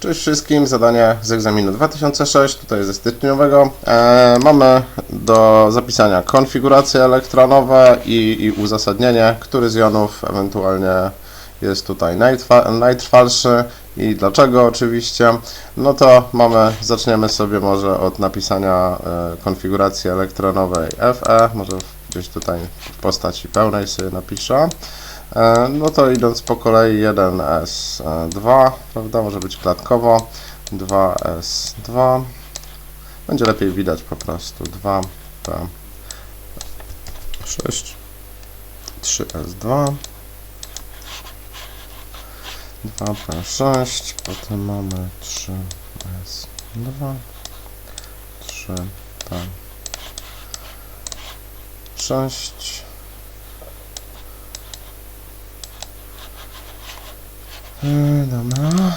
Cześć wszystkim, zadanie z egzaminu 2006, tutaj ze styczniowego. E, mamy do zapisania konfiguracje elektronowe i, i uzasadnienie, który z jonów ewentualnie jest tutaj najtrwa, najtrwalszy i dlaczego oczywiście. No to mamy, zaczniemy sobie może od napisania e, konfiguracji elektronowej FE, może gdzieś tutaj w postaci pełnej sobie napiszę. E, No to idąc po kolei 1S2, prawda, może być klatkowo, 2S2, będzie lepiej widać po prostu, 2P6, 3S2, 2P6, potem mamy 3S2, 3P6, Yy, Dobra.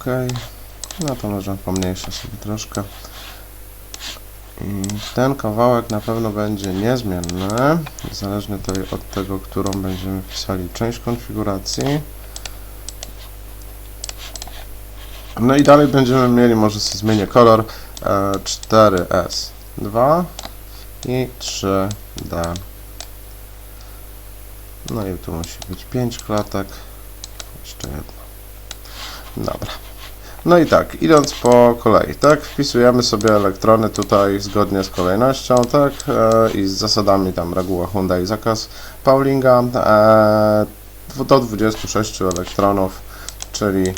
Okej. No to może pomniejszę sobie troszkę. I ten kawałek na pewno będzie niezmienny, zależnie tutaj od tego, którą będziemy wpisali część konfiguracji. No i dalej będziemy mieli, może sobie zmienię kolor, e, 4S2 i 3D. No i tu musi być 5 klatek. Jeszcze jedno. Dobra. No i tak, idąc po kolei, tak, wpisujemy sobie elektrony tutaj zgodnie z kolejnością, tak, e, i z zasadami tam reguła Hyundai zakaz Paulinga e, do 26 elektronów, czyli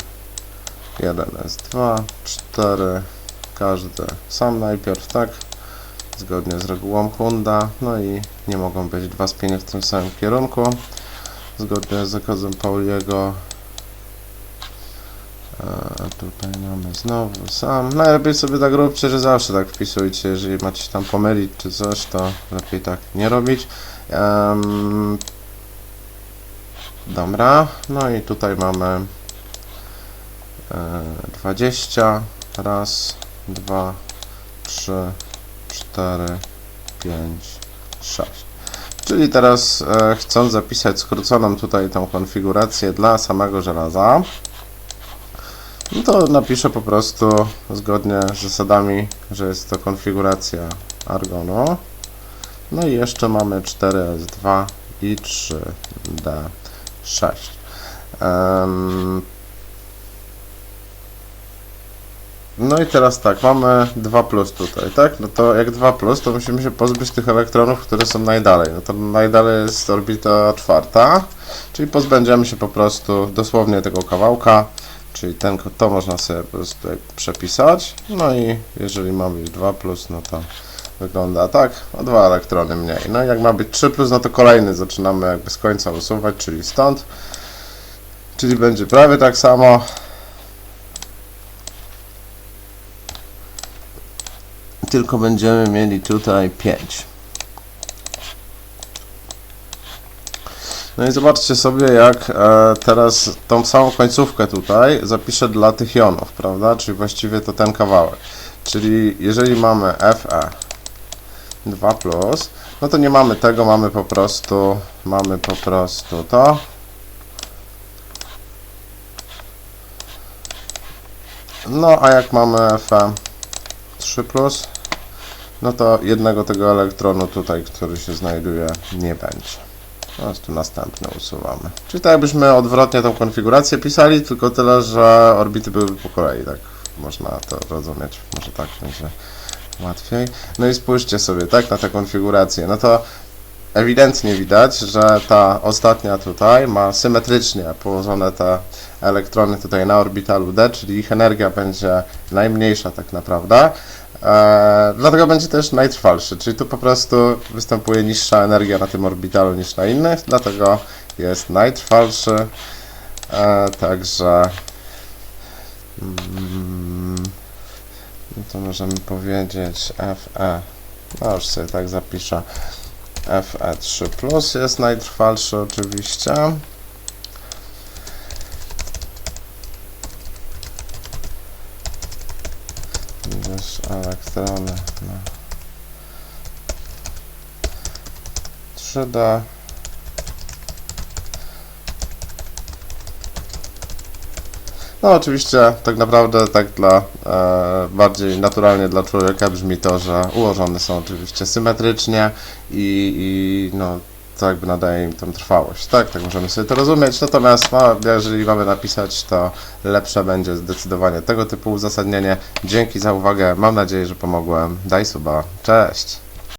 1S2, 4, każdy sam najpierw, tak, zgodnie z regułą Honda, no i nie mogą być dwa spienie w tym samym kierunku, zgodnie z zakazem Pauliego. E, tutaj mamy znowu sam. Najlepiej sobie tak róbcie, że zawsze tak wpisujcie. Jeżeli macie tam pomylić czy coś, to lepiej tak nie robić. Em, dobra, no i tutaj mamy e, 20. Raz, dwa, trzy, 4, 5, 6. Czyli teraz e, chcąc zapisać skróconą tutaj tą konfigurację dla samego żelaza, no to napiszę po prostu zgodnie z zasadami, że jest to konfiguracja argonu. No i jeszcze mamy 4S2 i 3D6. Em, No i teraz tak, mamy 2 plus tutaj, tak? No to jak 2 plus, to musimy się pozbyć tych elektronów, które są najdalej. No to najdalej jest orbita czwarta, czyli pozbędziemy się po prostu dosłownie tego kawałka, czyli ten, to można sobie po prostu przepisać. No i jeżeli ma być 2 plus, no to wygląda tak, o dwa elektrony mniej. No i jak ma być 3 plus, no to kolejny zaczynamy jakby z końca usuwać, czyli stąd. Czyli będzie prawie tak samo. Tylko będziemy mieli tutaj 5. No i zobaczcie sobie, jak e, teraz tą samą końcówkę tutaj zapiszę dla tych jonów, prawda? Czyli właściwie to ten kawałek. Czyli jeżeli mamy FE 2, no to nie mamy tego, mamy po prostu, mamy po prostu to. No, a jak mamy FE 3, no to jednego tego elektronu tutaj, który się znajduje, nie będzie. Po prostu następne usuwamy. Czyli tak jakbyśmy odwrotnie tą konfigurację pisali, tylko tyle, że orbity były po kolei, tak można to rozumieć. Może tak będzie łatwiej. No i spójrzcie sobie, tak, na tę konfigurację. No to ewidentnie widać, że ta ostatnia tutaj ma symetrycznie położone te elektrony tutaj na orbitalu D, czyli ich energia będzie najmniejsza tak naprawdę. E, dlatego będzie też najtrwalszy, czyli tu po prostu występuje niższa energia na tym orbitalu niż na innych, dlatego jest najtrwalszy. E, także mm, to możemy powiedzieć FE, no już sobie tak zapiszę. FE3 Plus jest najtrwalszy oczywiście. Elektrony na 3D. No oczywiście tak naprawdę tak dla e, bardziej naturalnie dla człowieka brzmi to, że ułożone są oczywiście symetrycznie i, i no to jakby nadaje im tą trwałość, tak? Tak możemy sobie to rozumieć. Natomiast no, jeżeli mamy napisać, to lepsze będzie zdecydowanie tego typu uzasadnienie. Dzięki za uwagę. Mam nadzieję, że pomogłem. Daj suba. Cześć.